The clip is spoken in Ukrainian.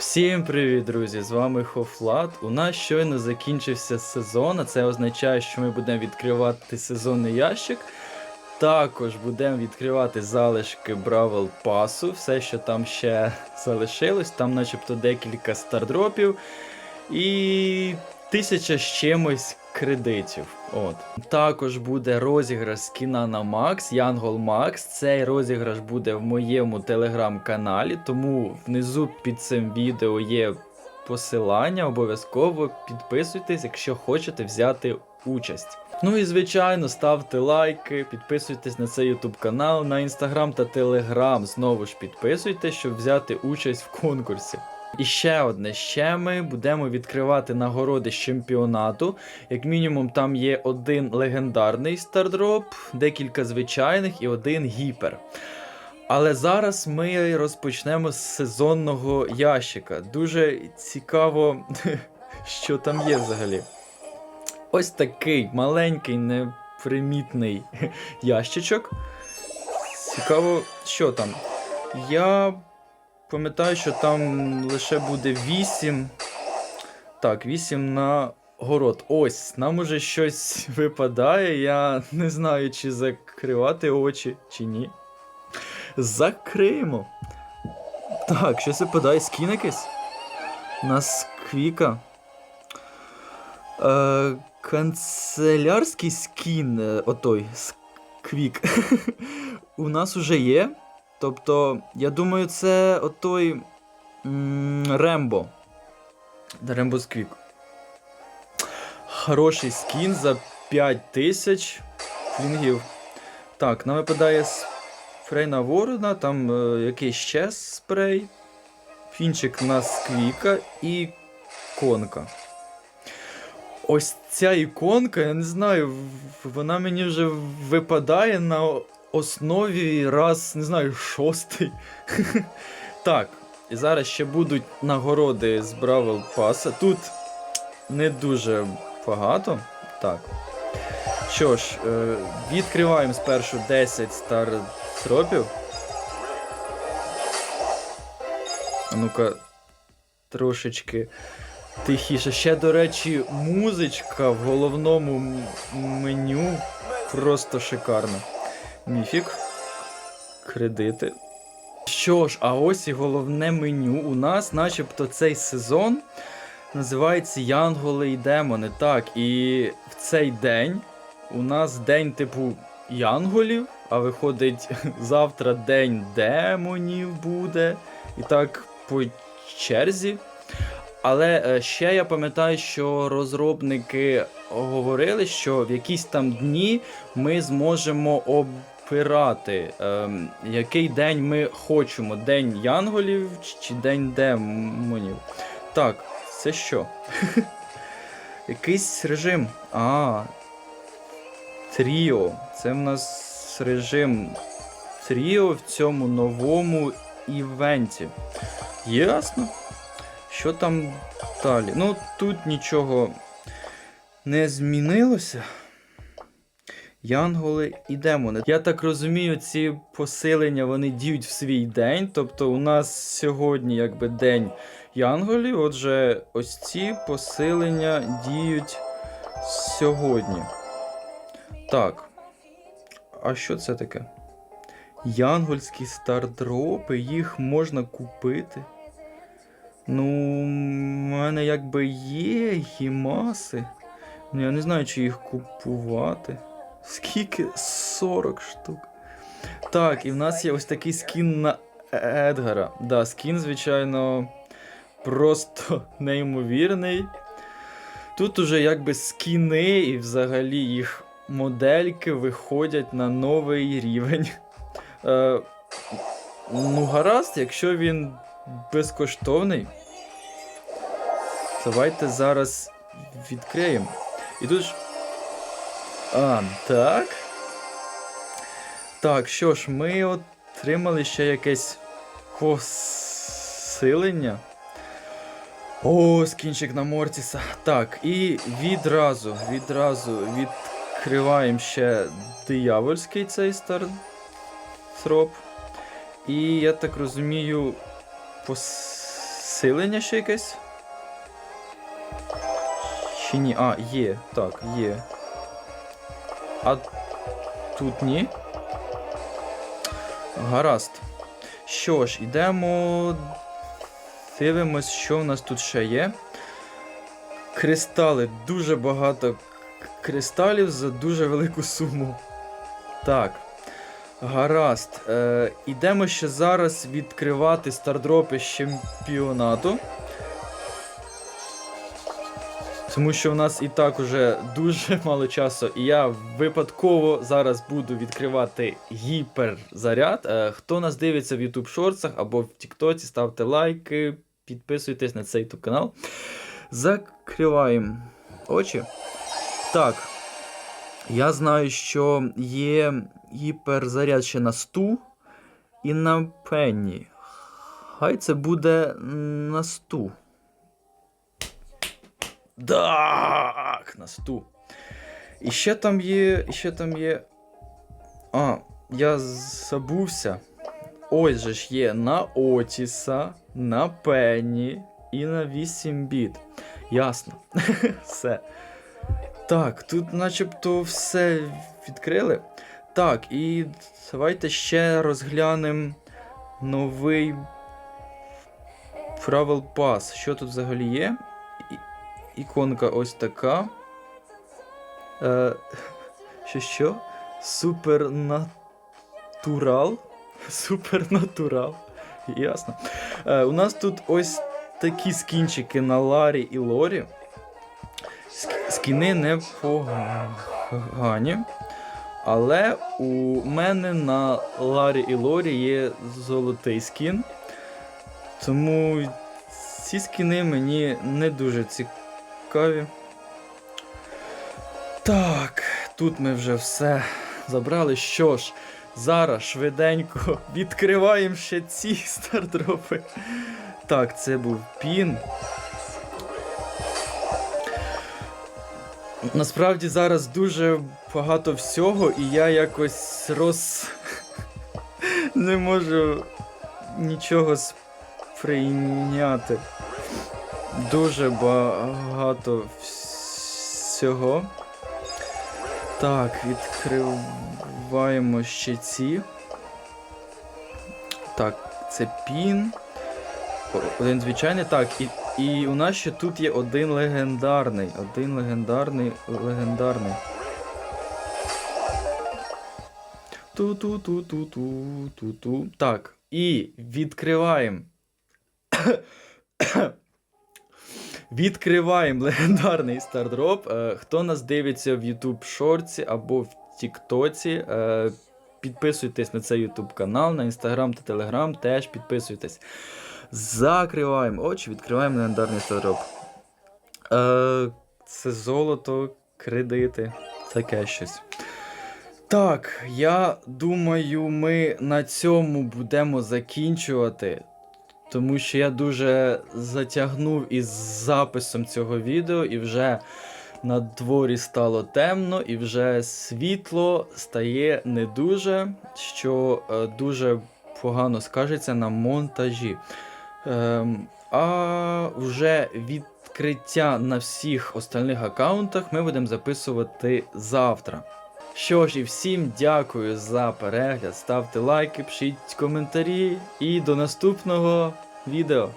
Всім привіт, друзі! З вами Хофлат. У нас щойно закінчився сезон, а це означає, що ми будемо відкривати сезонний ящик. Також будемо відкривати залишки Бравл Пасу, все, що там ще залишилось, там начебто декілька стардропів і тисяча з чимось кредитів. От. Також буде розіграш скіна на Макс, Янгол Макс. Цей розіграш буде в моєму телеграм-каналі, тому внизу під цим відео є посилання. Обов'язково підписуйтесь, якщо хочете взяти участь. Ну і звичайно, ставте лайки, підписуйтесь на цей YouTube канал, на інстаграм та телеграм. Знову ж підписуйтесь, щоб взяти участь в конкурсі. І ще одне, ще ми будемо відкривати нагороди з чемпіонату. Як мінімум, там є один легендарний стардроп, декілька звичайних і один гіпер. Але зараз ми розпочнемо з сезонного ящика. Дуже цікаво, що там є взагалі. Ось такий маленький, непримітний ящичок. Цікаво, що там. Я пам'ятаю, що там лише буде 8. Так, 8 на город. Ось, нам уже щось випадає. Я не знаю, чи закривати очі, чи ні. Закриємо. Так, щось випадає скін якийсь. Нас квіка. Е, канцелярський скін. е, Отой. Квік. У нас уже є. Тобто, я думаю, це отой. Рембо. Рембо Сквік. Хороший скін за 5000 флінгів. Так, нам випадає спрей на ворона, там е, якийсь ще спрей. Фінчик на сквіка і конка. Ось ця іконка, я не знаю, вона мені вже випадає на основі раз, не знаю, шостий. Так, і зараз ще будуть нагороди з Бравл Паса. Тут не дуже багато. Так. Що ж, е, відкриваємо спершу 10 стартропів. А ну-ка, трошечки тихіше. Ще, до речі, музичка в головному меню просто шикарна. Міфік. Кредити. Що ж, а ось і головне меню. У нас, начебто, цей сезон називається Янголи і Демони. Так, і в цей день у нас день типу Янголів, а виходить завтра день демонів буде. І так по черзі. Але е, ще я пам'ятаю, що розробники говорили, що в якісь там дні ми зможемо обирати, ем, який день ми хочемо: День янголів чи- чи День демонів. Так, це що? Якийсь режим. А. Тріо. Це в нас режим Тріо в цьому новому івенті. Ясно. Що там далі? Ну, тут нічого не змінилося. Янголи і демони. Я так розумію, ці посилення вони діють в свій день. Тобто у нас сьогодні якби день янголів. Отже, ось ці посилення діють сьогодні. Так. А що це таке? Янгольські стардропи, їх можна купити. Ну, в мене якби є гімаси. Ну, я не знаю, чи їх купувати. Скільки? 40 штук. Так, і в нас є ось такий скін на Едгара. Да, скін, звичайно, просто неймовірний. Тут уже якби скіни і взагалі їх модельки виходять на новий рівень. Е, ну, гаразд, якщо він безкоштовний. Давайте зараз відкриємо. І тут ж. А, так. Так, що ж, ми отримали ще якесь посилення. О, скінчик на Мортіса. Так, і відразу, відразу відкриваємо ще диявольський цей стартроп. І я так розумію, підсилення ще якесь? Чи ні? А, є. Так, є. А тут ні. Гаразд. Що ж, йдемо. Дивимось, що в нас тут ще є. Кристали. Дуже багато кристалів за дуже велику суму. Так. Гаразд. Е, ідемо ще зараз відкривати стардропи з чемпіонату. Тому що в нас і так уже дуже мало часу, і я випадково зараз буду відкривати гіперзаряд. Е, хто нас дивиться в YouTube шорцах або в Тіктоці, ставте лайки, підписуйтесь на цей YouTube канал. Закриваємо очі. Так. Я знаю, що є гіперзаряд ще на сту і на пенні. Хай це буде на сту. Так, на сту. І ще там є. І ще там є. А, я забувся. Ось же ж є на Отіса, на Пенні і на 8 біт. Ясно. Все. Так, тут начебто все відкрили. Так, і давайте ще розглянемо новий Travel Pass. Що тут взагалі є? Іконка ось така. Е, що що? Супернатурал. Супернатурал. Ясно. Е, у нас тут ось такі скінчики на Ларі і Лорі. Ск- Скіни непогані. Але у мене на Ларі і Лорі є золотий скін. Тому ці скіни мені не дуже цікаві. Так, тут ми вже все забрали. Що ж, зараз швиденько відкриваємо ще ці стардропи. Так, це був пін. Насправді зараз дуже багато всього, і я якось роз. не можу нічого сприйняти. Дуже багато всього. Так, відкриваємо ще ці. Так, це пін. Один звичайний. Так, і, і у нас ще тут є один легендарний. Один легендарний, легендарний. Ту-ту-ту-ту-ту-ту-ту. Так, і відкриваємо. Відкриваємо легендарний стардроп. Е, Хто нас дивиться в YouTube шорці або в Тіктоці, е, підписуйтесь на цей YouTube канал, на Instagram та Telegram теж підписуйтесь. Закриваємо очі, відкриваємо легендарний стардроп. Е, Це золото, кредити, таке щось. Так, я думаю, ми на цьому будемо закінчувати. Тому що я дуже затягнув із записом цього відео, і вже на дворі стало темно, і вже світло стає не дуже, що е, дуже погано скажеться на монтажі. Ем, а вже відкриття на всіх остальних аккаунтах ми будемо записувати завтра. Що ж, і всім дякую за перегляд. Ставте лайки, пишіть коментарі і до наступного відео.